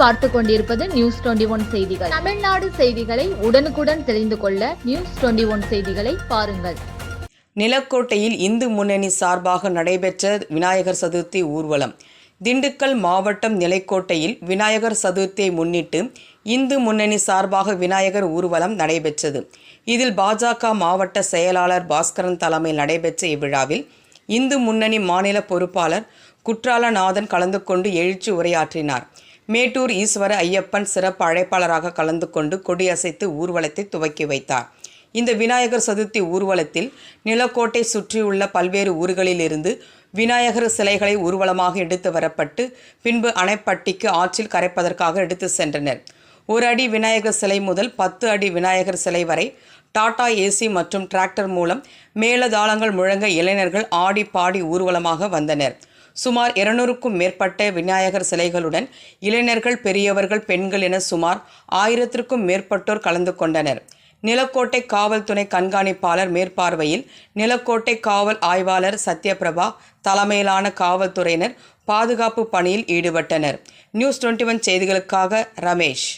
பார்த்து கொண்டிருப்பது news twenty one செய்திகள். தமிழ்நாடு செய்திகளை உடனுக்குடன் தெரிந்து கொள்ள நியூஸ் டுவெண்டி ஒன் செய்திகளை பாருங்கள். நிலக்கோட்டையில் இந்து முன்னணி சார்பாக நடைபெற்ற விநாயகர் சதுர்த்தி ஊர்வலம். திண்டுக்கல் மாவட்டம் நிலைக்கோட்டையில் விநாயகர் சதுர்த்தியை முன்னிட்டு இந்து முன்னணி சார்பாக விநாயகர் ஊர்வலம் நடைபெற்றது. இதில் பாஜக மாவட்ட செயலாளர் பாஸ்கரன் தலைமையில் நடைபெற்ற இவ்விழாவில் இந்து முன்னணி மாநில பொறுப்பாளர் குற்றாலநாதன் கலந்து கொண்டு எழுச்சி உரையாற்றினார். மேட்டூர் ஈஸ்வர ஐயப்பன் சிறப்பு அழைப்பாளராக கலந்து கொண்டு கொடியசைத்து ஊர்வலத்தை துவக்கி வைத்தார். இந்த விநாயகர் சதுர்த்தி ஊர்வலத்தில் நிலக்கோட்டை சுற்றியுள்ள பல்வேறு ஊர்களிலிருந்து விநாயகர் சிலைகளை ஊர்வலமாக எடுத்து வரப்பட்டு பின்பு அணைப்பட்டிக்கு ஆற்றில் கரைப்பதற்காக எடுத்து சென்றனர். ஒரு அடி விநாயகர் சிலை முதல் பத்து அடி விநாயகர் சிலை வரை டாடா ஏசி மற்றும் டிராக்டர் மூலம் மேலதாளங்கள் முழங்க இளைஞர்கள் ஆடி பாடி ஊர்வலமாக வந்தனர். சுமார் இருநூறுக்கும் மேற்பட்ட விநாயகர் சிலைகளுடன் இளைஞர்கள் பெரியவர்கள் பெண்கள் என சுமார் ஆயிரத்திற்கும் மேற்பட்டோர் கலந்து கொண்டனர். நிலக்கோட்டை காவல்துறை கண்காணிப்பாளர் மேற்பார்வையில் நிலக்கோட்டை காவல் ஆய்வாளர் சத்யபிரபா தலைமையிலான காவல்துறையினர் பாதுகாப்பு பணியில் ஈடுபட்டனர். நியூஸ் டுவெண்ட்டி ஒன் செய்திகளுக்காக ரமேஷ்.